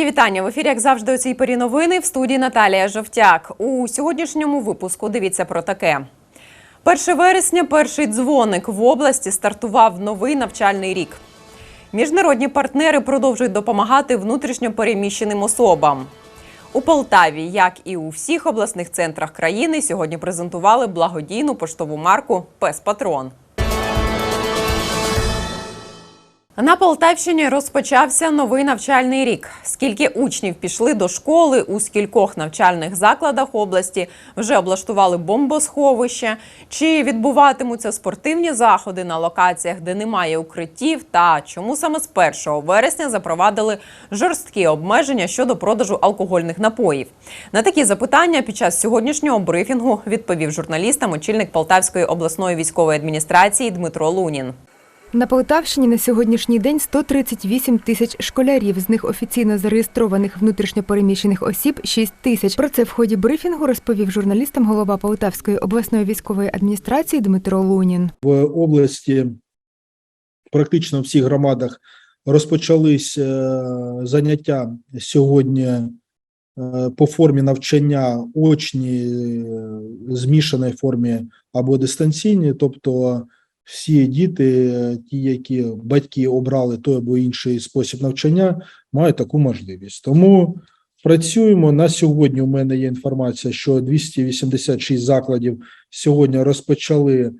Мої вітання в ефірі, як завжди, у цій порі новини в студії Наталія Жовтяк. У сьогоднішньому випуску дивіться про таке. 1 вересня перший дзвоник в області стартував новий навчальний рік. Міжнародні партнери продовжують допомагати внутрішньо переміщеним особам. У Полтаві, як і у всіх обласних центрах країни, сьогодні презентували благодійну поштову марку Пес Патрон. На Полтавщині розпочався новий навчальний рік. Скільки учнів пішли до школи у скількох навчальних закладах області, вже облаштували бомбосховище, чи відбуватимуться спортивні заходи на локаціях, де немає укриттів, та чому саме з 1 вересня запровадили жорсткі обмеження щодо продажу алкогольних напоїв. На такі запитання під час сьогоднішнього брифінгу відповів журналістам очільник Полтавської обласної військової адміністрації Дмитро Лунін. На Полтавщині на сьогоднішній день 138 тисяч школярів. З них офіційно зареєстрованих внутрішньопереміщених осіб 6 тисяч. Про це в ході брифінгу розповів журналістам голова Полтавської обласної військової адміністрації Дмитро Лунін. в області практично в всіх громадах розпочались е, заняття сьогодні е, по формі навчання очні, е, змішаній формі або дистанційні, тобто всі діти, е, ті, які батьки обрали той або інший спосіб навчання, мають таку можливість. Тому працюємо на сьогодні. У мене є інформація, що 286 закладів сьогодні розпочали е,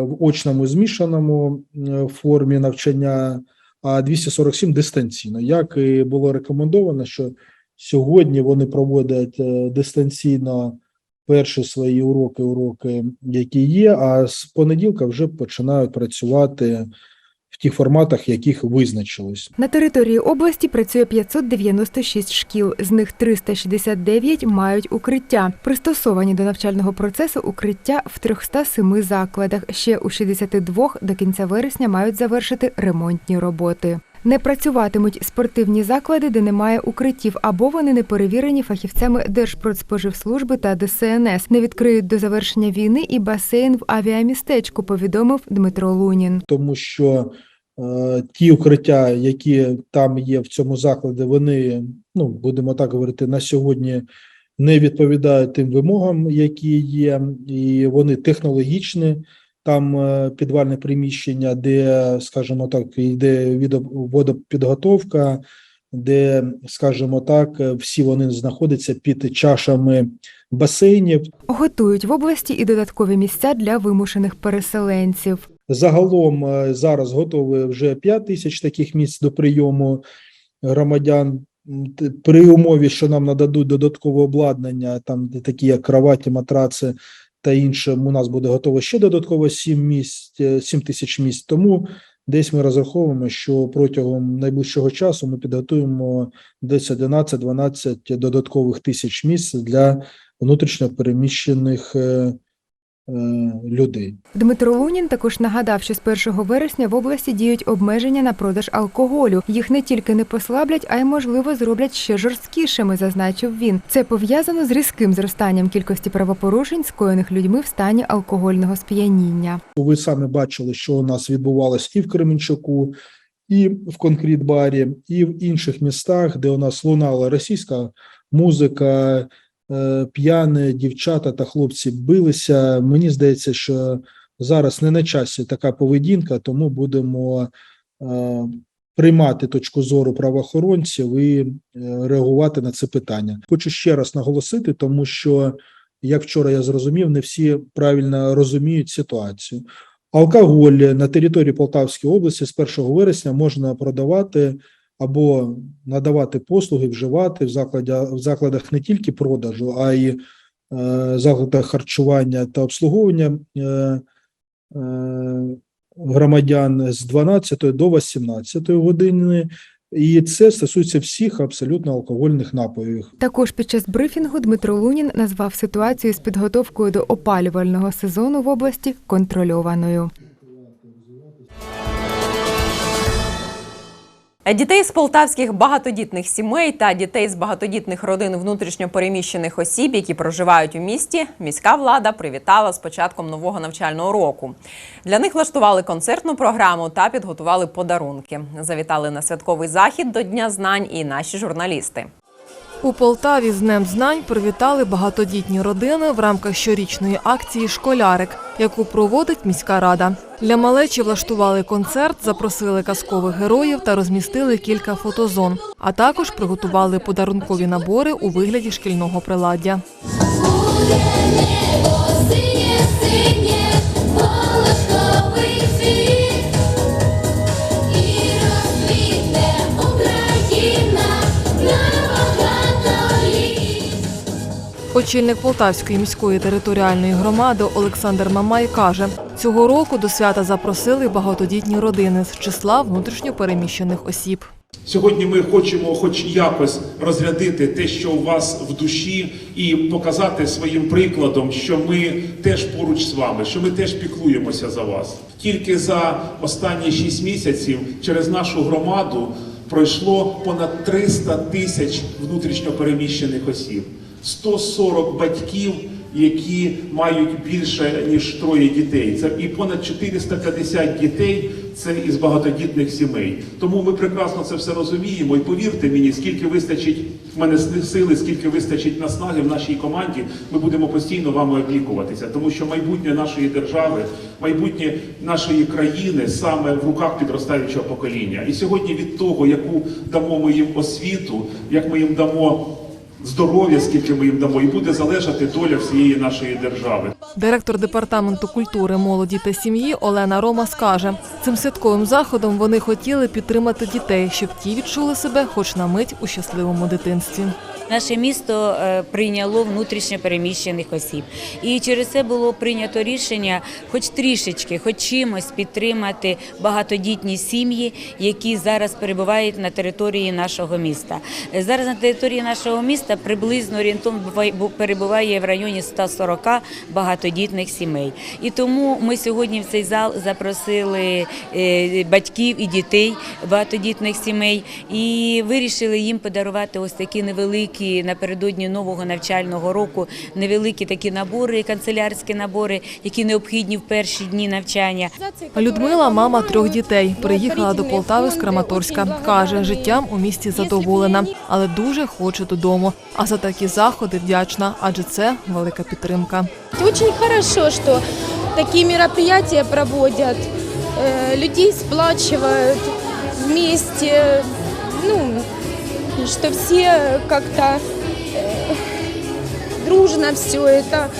в очному змішаному е, формі навчання, а 247 дистанційно. Як і було рекомендовано, що сьогодні вони проводять дистанційно перші свої уроки, уроки, які є, а з понеділка вже починають працювати в тих форматах, яких визначились. На території області працює 596 шкіл, з них 369 мають укриття. Пристосовані до навчального процесу укриття в 307 закладах. Ще у 62 до кінця вересня мають завершити ремонтні роботи. Не працюватимуть спортивні заклади, де немає укриттів, або вони не перевірені фахівцями Держпродспоживслужби та ДСНС. Не відкриють до завершення війни і басейн в авіамістечку, повідомив Дмитро Лунін. тому що е, ті укриття, які там є в цьому закладі, вони, ну будемо так говорити, на сьогодні не відповідають тим вимогам, які є, і вони технологічні. Там е, підвальне приміщення, де, скажімо так, йде водопідготовка, де, скажімо так, всі вони знаходяться під чашами басейнів. Готують в області і додаткові місця для вимушених переселенців. Загалом е, зараз готові вже 5 тисяч таких місць до прийому громадян. При умові, що нам нададуть додаткове обладнання, там такі як кроваті, матраци та іншим у нас буде готово ще додатково 7 місць, е, 7 тисяч місць. Тому десь ми розраховуємо, що протягом найближчого часу ми підготуємо десь 11-12 додаткових тисяч місць для внутрішньо переміщених е, е, людей. Дмитро Лунін також нагадав, що з 1 вересня в області діють обмеження на продаж алкоголю. Їх не тільки не послаблять, а й можливо зроблять ще жорсткішими, зазначив він. Це пов'язано з різким зростанням кількості правопорушень, скоєних людьми в стані алкогольного сп'яніння. Ви самі бачили, що у нас відбувалось і в Кременчуку, і в Конкрет-барі, і в інших містах, де у нас лунала російська музика, е, п'яні дівчата та хлопці билися. Мені здається, що зараз не на часі така поведінка, тому будемо е, приймати точку зору правоохоронців і е, реагувати на це питання. Хочу ще раз наголосити, тому що як вчора я зрозумів, не всі правильно розуміють ситуацію. Алкоголь на території Полтавської області з 1 вересня можна продавати або надавати послуги, вживати в закладах, в закладах не тільки продажу, а й е, закладах харчування та обслуговування е, е, громадян з 12 до 18 години. І це стосується всіх абсолютно алкогольних напоїв. Також під час брифінгу Дмитро Лунін назвав ситуацію з підготовкою до опалювального сезону в області контрольованою. Дітей з полтавських багатодітних сімей та дітей з багатодітних родин внутрішньопереміщених осіб, які проживають у місті, міська влада привітала з початком нового навчального року. Для них влаштували концертну програму та підготували подарунки. Завітали на святковий захід до Дня знань і наші журналісти. У Полтаві з Днем знань привітали багатодітні родини в рамках щорічної акції Школярик, яку проводить міська рада. Для малечі влаштували концерт, запросили казкових героїв та розмістили кілька фотозон. А також приготували подарункові набори у вигляді шкільного приладдя. Синє, синє, Очільник Полтавської міської територіальної громади Олександр Мамай каже, цього року до свята запросили багатодітні родини з числа внутрішньопереміщених осіб. Сьогодні ми хочемо, хоч якось, розрядити те, що у вас в душі, і показати своїм прикладом, що ми теж поруч з вами, що ми теж піклуємося за вас. Тільки за останні шість місяців через нашу громаду пройшло понад 300 тисяч внутрішньопереміщених осіб, 140 батьків. Які мають більше ніж троє дітей, це і понад 450 дітей це із багатодітних сімей. Тому ми прекрасно це все розуміємо. І повірте мені, скільки вистачить в мене сили, скільки вистачить наснаги в нашій команді, ми будемо постійно вами опікуватися, тому що майбутнє нашої держави, майбутнє нашої країни саме в руках підростаючого покоління. І сьогодні від того, яку дамо ми їм освіту, як ми їм дамо. Здоров'я, скільки ми їм дамо, і буде залежати доля всієї нашої держави. Директор департаменту культури, молоді та сім'ї Олена Рома скаже, цим святковим заходом вони хотіли підтримати дітей, щоб ті відчули себе хоч на мить у щасливому дитинстві. Наше місто е, прийняло внутрішньо переміщених осіб, і через це було прийнято рішення, хоч трішечки, хоч чимось підтримати багатодітні сім'ї, які зараз перебувають на території нашого міста. Е, Зараз на території нашого міста приблизно орієнтовно перебуває в районі 140 багатодітних сімей. І тому ми сьогодні в цей зал запросили е, батьків і дітей багатодітних сімей і вирішили їм подарувати ось такі невеликі напередодні нового навчального року, невеликі такі набори, канцелярські набори, які необхідні в перші дні навчання. Людмила, мама трьох дітей, приїхала до Полтави з Краматорська. каже, життям у місті задоволена, але дуже хоче додому. А за такі заходи вдячна, адже це велика підтримка. Очень хорошо, что такие мероприятия проводят, э, людей сплачивают вместе, ну, что все как-то э, дружно все это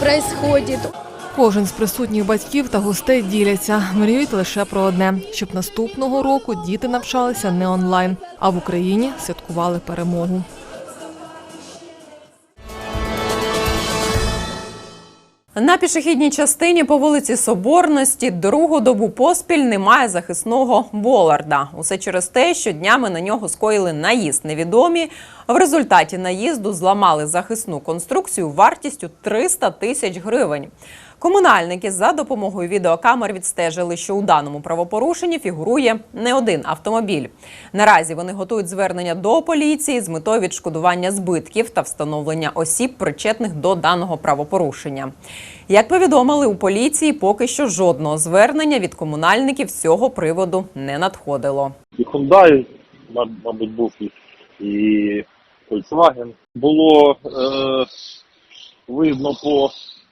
происходит. Кожен з присутніх батьків та гостей діляться, мріють лише про одне, щоб наступного року діти навчалися не онлайн, а в Україні святкували перемогу. На пішохідній частині по вулиці Соборності другу добу поспіль немає захисного боларда. Усе через те, що днями на нього скоїли наїзд невідомі. В результаті наїзду зламали захисну конструкцію вартістю 300 тисяч гривень. Комунальники за допомогою відеокамер відстежили, що у даному правопорушенні фігурує не один автомобіль. Наразі вони готують звернення до поліції з метою відшкодування збитків та встановлення осіб, причетних до даного правопорушення. Як повідомили у поліції, поки що жодного звернення від комунальників з цього приводу не надходило. і Hyundai, маб- мабуть, був і, і Volkswagen. Було е, видно по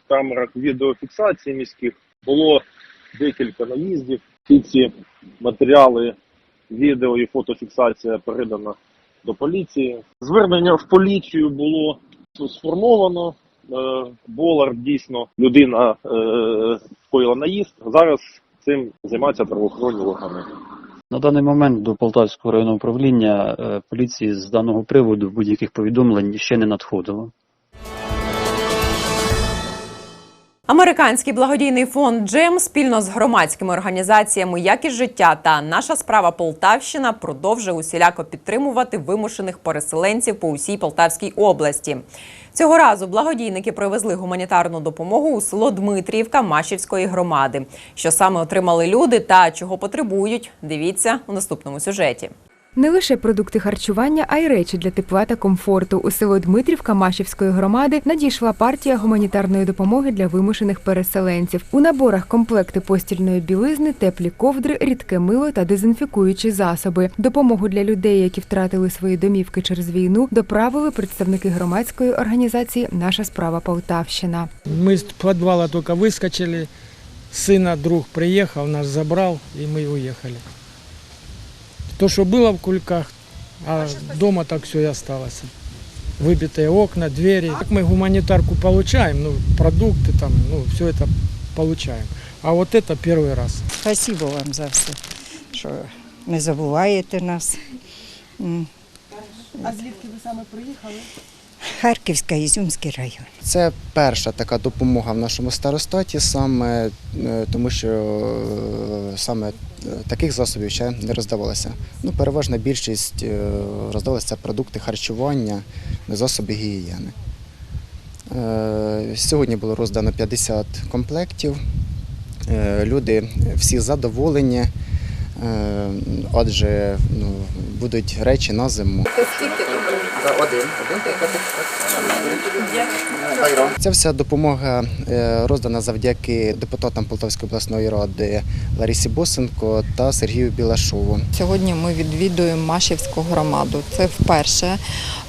камерах відеофіксації міських, було декілька наїздів. Всі ці матеріали, відео і фотофіксація передана до поліції. Звернення в поліцію було сформовано. Е, Болар дійсно людина е, наїзд. Зараз цим займаються правоохоронні органи. На даний момент до Полтавського районного управління е, поліції з даного приводу будь-яких повідомлень ще не надходило. Американський благодійний фонд Джем спільно з громадськими організаціями Якість життя та наша справа Полтавщина продовжує усіляко підтримувати вимушених переселенців по усій Полтавській області. Цього разу благодійники привезли гуманітарну допомогу у село Дмитріївка Машівської громади. Що саме отримали люди та чого потребують, дивіться у наступному сюжеті. Не лише продукти харчування, а й речі для тепла та комфорту. У село Дмитрівка Машівської громади надійшла партія гуманітарної допомоги для вимушених переселенців. У наборах комплекти постільної білизни, теплі ковдри, рідке мило та дезінфікуючі засоби. Допомогу для людей, які втратили свої домівки через війну, доправили представники громадської організації Наша справа Полтавщина. Мы с подвала только выскочили, сына друг приехал, нас забрал, и мы уехали. То, что было в кульках, а дома так все и осталось. Выбитые окна, двери. Так мы гуманитарку получаем, ну, продукты там, ну, все это получаем. А вот это первый раз. Спасибо вам за все, що не забуваєте нас. М. А звідки ви саме приїхали? Харківська, Ізюмський район. Це перша така допомога в нашому старостаті, саме е, тому що е, саме е, таких засобів ще не роздавалося. Ну, переважна більшість роздавалися продукти харчування, засоби гігієни. Сьогодні було роздано 50 комплектів. Люди всі задоволені, адже ну, будуть речі на зиму. Один, один Ця вся допомога е, роздана завдяки депутатам Полтавської обласної ради Ларісі Босенко та Сергію Білашову. Сьогодні ми відвідуємо Машівську громаду. Це вперше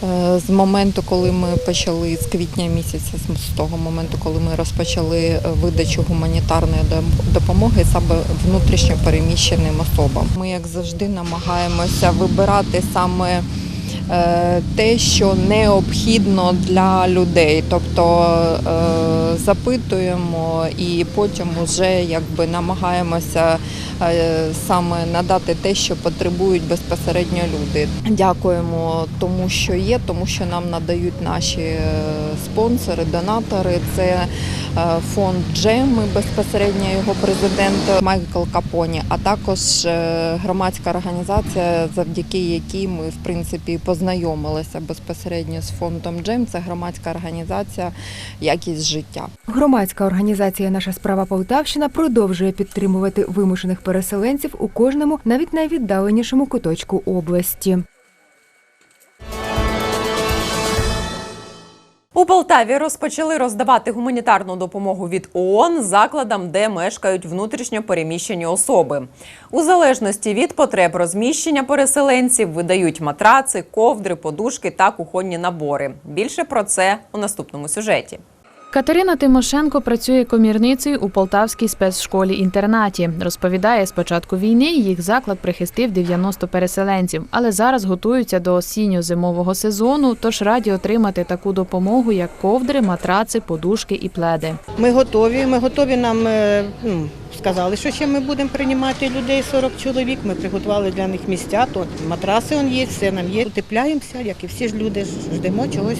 е, з моменту, коли ми почали з квітня місяця, з того моменту, коли ми розпочали е, видачу гуманітарної дом- допомоги саме внутрішньо переміщеним особам. Ми, як завжди, намагаємося вибирати саме. Е, Те, що необхідно для людей, тобто е, запитуємо і потім вже якби намагаємося е, саме надати те, що потребують безпосередньо люди. Дякуємо тому, що є, тому що нам надають наші спонсори, донатори. Це фонд Джем, і безпосередньо його президент Майкл Капоні, а також громадська організація, завдяки якій ми в принципі познайомилися безпосередньо з фондом Джем. Це громадська організація Якість життя. Громадська організація Наша справа Полтавщина продовжує підтримувати вимушених переселенців у кожному, навіть найвіддаленішому куточку області. У Полтаві розпочали роздавати гуманітарну допомогу від ООН закладам, де мешкають внутрішньо переміщені особи. У залежності від потреб розміщення переселенців видають матраци, ковдри, подушки та кухонні набори. Більше про це у наступному сюжеті. Катерина Тимошенко працює комірницею у Полтавській спецшколі-інтернаті. Розповідає, з початку війни їх заклад прихистив 90 переселенців, але зараз готуються до осінньо-зимового сезону, тож раді отримати таку допомогу, як ковдри, матраци, подушки і пледи. Ми готові. Ми готові нам е, ну, сказали, що ще ми будемо приймати людей 40 чоловік. Ми приготували для них місця. То матраси он є, все нам є. Утепляємося, як і всі ж люди, ждемо чогось.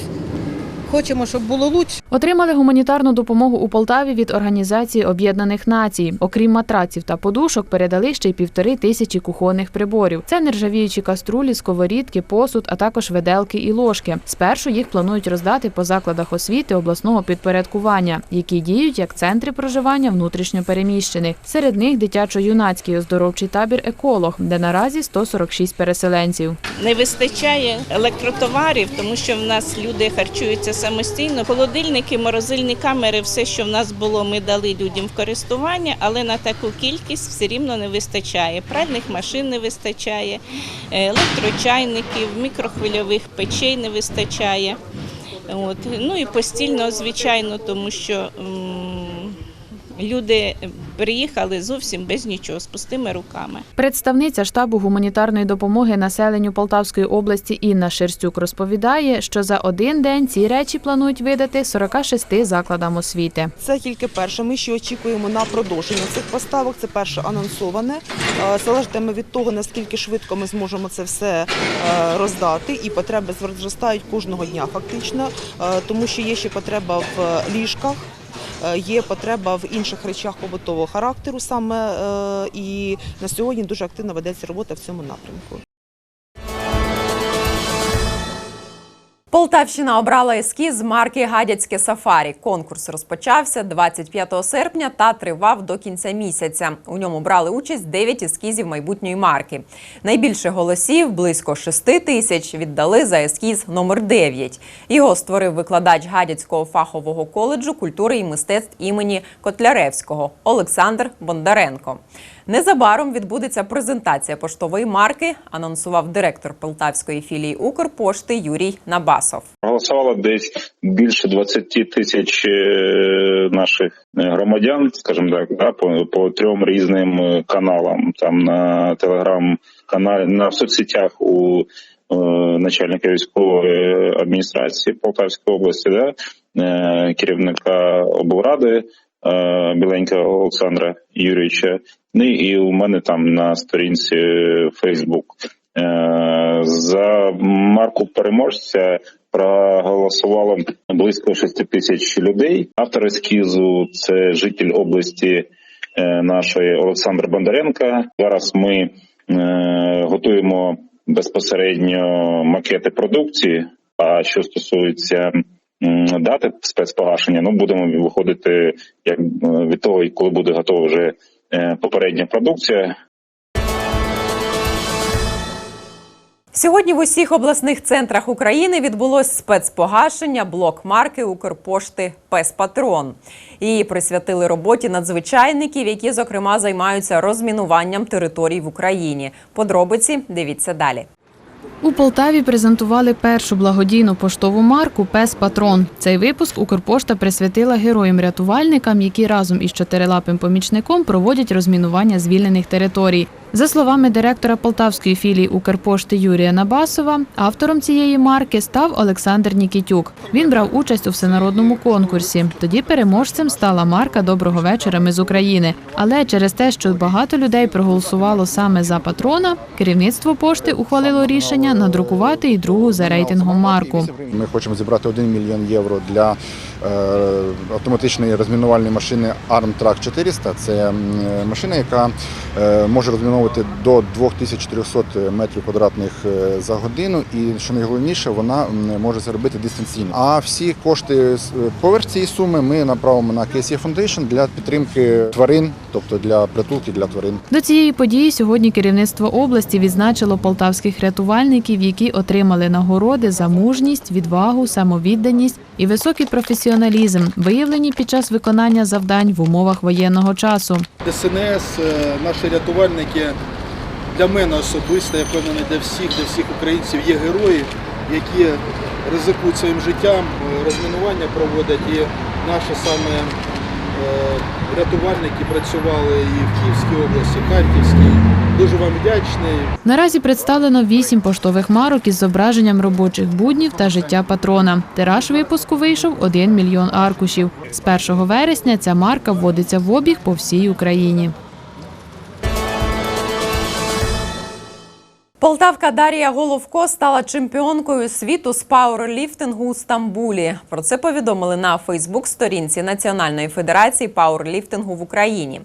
Хочемо, щоб було краще. Отримали гуманітарну допомогу у Полтаві від Організації Об'єднаних Націй. Окрім матраців та подушок, передали ще й півтори тисячі кухонних приборів. Це нержавіючі каструлі, сковорідки, посуд, а також виделки і ложки. Спершу їх планують роздати по закладах освіти обласного підпорядкування, які діють як центри проживання внутрішньопереміщених. Серед них дитячо-юнацький оздоровчий табір Еколог, де наразі 146 переселенців. Не вистачає електротоварів, тому що в нас люди харчуються самостійно. Холодильники, морозильні камери, все, що в нас було, ми дали людям в користування, але на таку кількість все рівно не вистачає. Пральних машин не вистачає, е, електрочайників, мікрохвильових печей не вистачає. От. Ну і постільно, звичайно, тому що люди приїхали зовсім без нічого, з пустими руками. Представниця штабу гуманітарної допомоги населенню Полтавської області Інна Шерстюк розповідає, що за один день ці речі планують видати 46 закладам освіти. Це тільки перше. Ми ще очікуємо на продовження цих поставок. Це перше анонсоване. Е, Залежатиме від того, наскільки швидко ми зможемо це все е, роздати. І потреби зростають кожного дня, фактично, Е, тому що є ще потреба в ліжках. Е, є потреба в інших речах побутового характеру саме, е, і на сьогодні дуже активно ведеться робота в цьому напрямку. Полтавщина обрала ескіз марки Гадяцьке сафарі. Конкурс розпочався 25 серпня та тривав до кінця місяця. У ньому брали участь 9 ескізів майбутньої марки. Найбільше голосів, близько 6 тисяч, віддали за ескіз номер 9. Його створив викладач Гадяцького фахового коледжу культури і мистецтв імені Котляревського Олександр Бондаренко. Незабаром відбудеться презентація поштової марки, анонсував директор полтавської філії Укрпошти Юрій Набасов. Голосувало десь більше 20 тисяч е, наших громадян, скажімо так, да, по, по трьом різним е, каналам. Там на телеграм-каналі, на соцсетях у е, начальника військової адміністрації Полтавської області, да, е, керівника облради. Е, Біленького Олександра Юрійовича, ну і у мене там на сторінці Фейсбук. Е, За марку переможця проголосувало близько 6 тисяч людей. Автор ескізу це житель області е, нашої Олександр Бондаренко. Зараз ми е, готуємо безпосередньо макети продукції. А що стосується дати спецпогашення, ну будемо виходити як е, від того, коли буде готова вже е, попередня продукція. Сьогодні в усіх обласних центрах України відбулось спецпогашення блок марки Укрпошти Пес Патрон. Її присвятили роботі надзвичайників, які зокрема займаються розмінуванням територій в Україні. Подробиці дивіться далі. У Полтаві презентували першу благодійну поштову марку Пес Патрон. Цей випуск Укрпошта присвятила героям-рятувальникам, які разом із чотирилапим помічником проводять розмінування звільнених територій. За словами директора полтавської філії Укрпошти Юрія Набасова, автором цієї марки став Олександр Нікітюк. Він брав участь у всенародному конкурсі. Тоді переможцем стала марка Доброго вечора. Ми з України. Але через те, що багато людей проголосувало саме за патрона, керівництво пошти ухвалило рішення надрукувати і другу за рейтингом марку. Ми хочемо зібрати 1 мільйон євро для е, автоматичної розмінувальної машини Armtrack 400. Це машина, яка е, може розміновувати до 2400 метрів квадратних е, за годину. І що найголовніше, вона може це робити дистанційно. А всі кошти з- поверх цієї суми ми направимо на KSE Foundation для підтримки тварин, тобто для притулки для тварин. До цієї події сьогодні керівництво області відзначило полтавських рятувальників, які отримали нагороди за мужність, відвагу, самовідданість і високий професіоналізм, виявлені під час виконання завдань в умовах воєнного часу. ДСНС, е, наші рятувальники для мене особисто, я впевнений, для всіх, для всіх українців є герої, які ризикують своїм життям, е, розмінування проводять. І наше саме рятувальники працювали і в Київській області, Харківській. Дуже вам вдячний. Наразі представлено вісім поштових марок із зображенням робочих буднів та життя патрона. Тираж випуску вийшов 1 мільйон аркушів. З 1 вересня ця марка вводиться в обіг по всій Україні. Полтавка Дарія Головко стала чемпіонкою світу з пауерліфтингу у Стамбулі. Про це повідомили на Фейсбук-сторінці Національної федерації пауерліфтингу в Україні.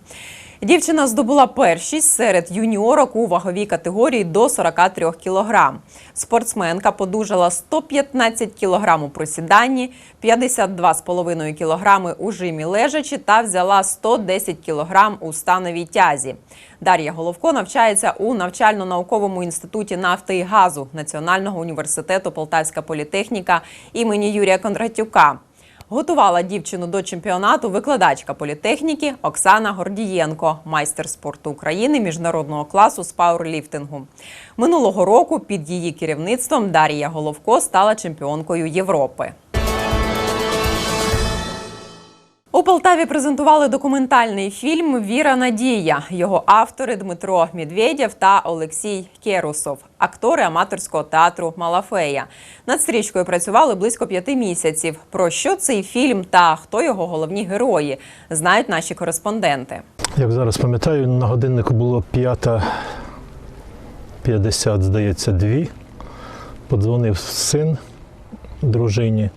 Дівчина здобула першість серед юніорок у ваговій категорії до 43 кілограм. Спортсменка подужала 115 кілограм у присіданні, 52,5 кілограми у жимі лежачі та взяла 110 кілограм у становій тязі. Дар'я Головко навчається у навчально-науковому інституті нафти і газу Національного університету Полтавська політехніка імені Юрія Кондратюка. Готувала дівчину до чемпіонату викладачка політехніки Оксана Гордієнко, майстер спорту України міжнародного класу з пауерліфтингу. Минулого року під її керівництвом Дар'я Головко стала чемпіонкою Європи. У Полтаві презентували документальний фільм Віра Надія. Його автори Дмитро Медведєв та Олексій Керусов, актори аматорського театру Малафея. Над стрічкою працювали близько п'яти місяців. Про що цей фільм та хто його головні герої, знають наші кореспонденти. Як зараз пам'ятаю, на годиннику було 5.50, здається, дві. Подзвонив син дружині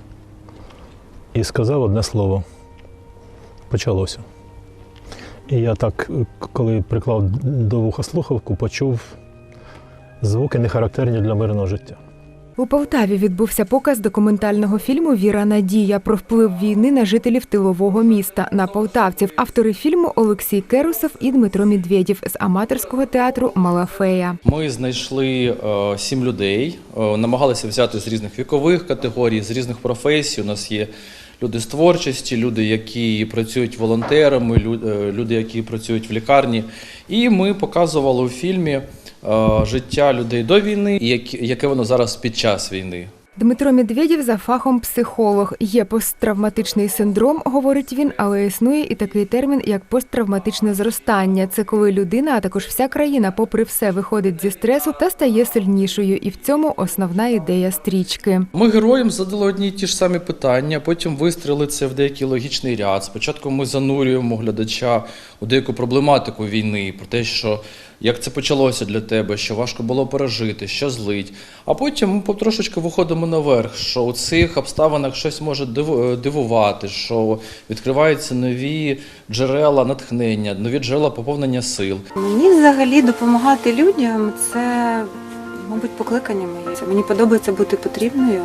і сказав одне слово: почалося. І я так, е, коли приклав до вуха слухавку, почув звуки не характерні для мирного життя. У Полтаві відбувся показ документального фільму Віра Надія про вплив війни на жителів тилового міста на полтавців. Автори фільму Олексій Керусов і Дмитро Медведєв з аматорського театру Малафея. Ми знайшли е, сім людей, е, намагалися взяти з різних вікових категорій, з різних професій. У нас є люди з творчості, люди, які працюють волонтерами, е, люди, які працюють в лікарні. І ми показували у фільмі е, життя людей до війни і яке воно зараз під час війни. Дмитро Медведєв за фахом психолог. Є посттравматичний синдром, говорить він, але існує і такий термін, як посттравматичне зростання. Це коли людина, а також вся країна, попри все, виходить зі стресу та стає сильнішою. І в цьому основна ідея стрічки. Ми героям задали одні й ті ж самі питання, потім вистріли це в деякий логічний ряд. Спочатку ми занурюємо глядача у деяку проблематику війни, про те, що як це почалося для тебе, що важко було пережити, що злить. А потім ми потрошечки виходимо наверх, що у цих обставинах щось може диву- дивувати, що відкриваються нові джерела натхнення, нові джерела поповнення сил. Мені взагалі допомагати людям це, мабуть, покликання моє. Мені подобається бути потрібною.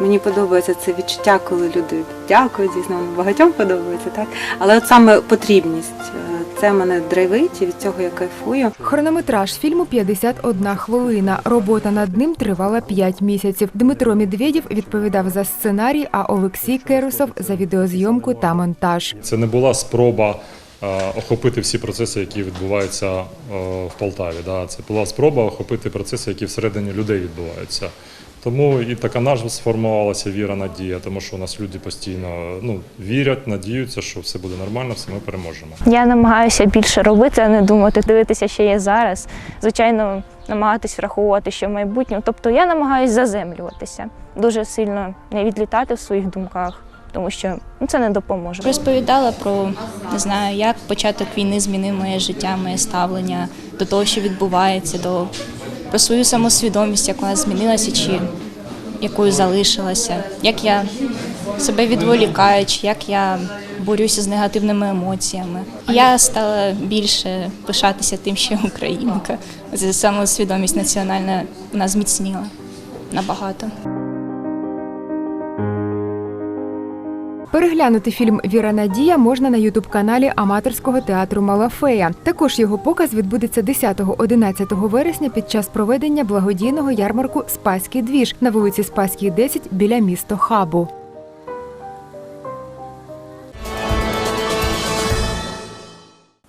Мені подобається це відчуття, коли люди дякують, звісно, багатьом подобається, так? Але от саме потрібність е, це мене драйвить і від цього я кайфую. Хронометраж фільму 51 хвилина. Робота над ним тривала 5 місяців. Дмитро Медведєв відповідав за сценарій, а Олексій Керусов за відеозйомку та монтаж. Це не була спроба е, охопити всі процеси, які відбуваються е, в Полтаві. Да? Це була спроба охопити процеси, які всередині людей відбуваються. Тому і така назва сформувалася віра, надія, тому що у нас люди постійно ну, вірять, надіються, що все буде нормально, все ми переможемо. Я намагаюся більше робити, а не думати, дивитися, що є зараз. Звичайно, намагатись враховувати, що в майбутньому. Тобто я намагаюся заземлюватися, дуже сильно не відлітати в своїх думках, тому що ну, це не допоможе. Розповідала про не знаю, як початок війни змінив моє життя, моє ставлення до того, що відбувається, до про свою самосвідомість, як вона змінилася чи якою залишилася, як я себе відволікаю, чи як я борюся з негативними емоціями. Я стала більше пишатися тим, що я українка. Ця самосвідомість національна вона зміцніла набагато. Переглянути фільм Віра Надія можна на ютуб-каналі аматорського театру Малафея. Також його показ відбудеться 10-11 вересня під час проведення благодійного ярмарку Спаський двіж на вулиці Спаській, 10 біля місто Хабу.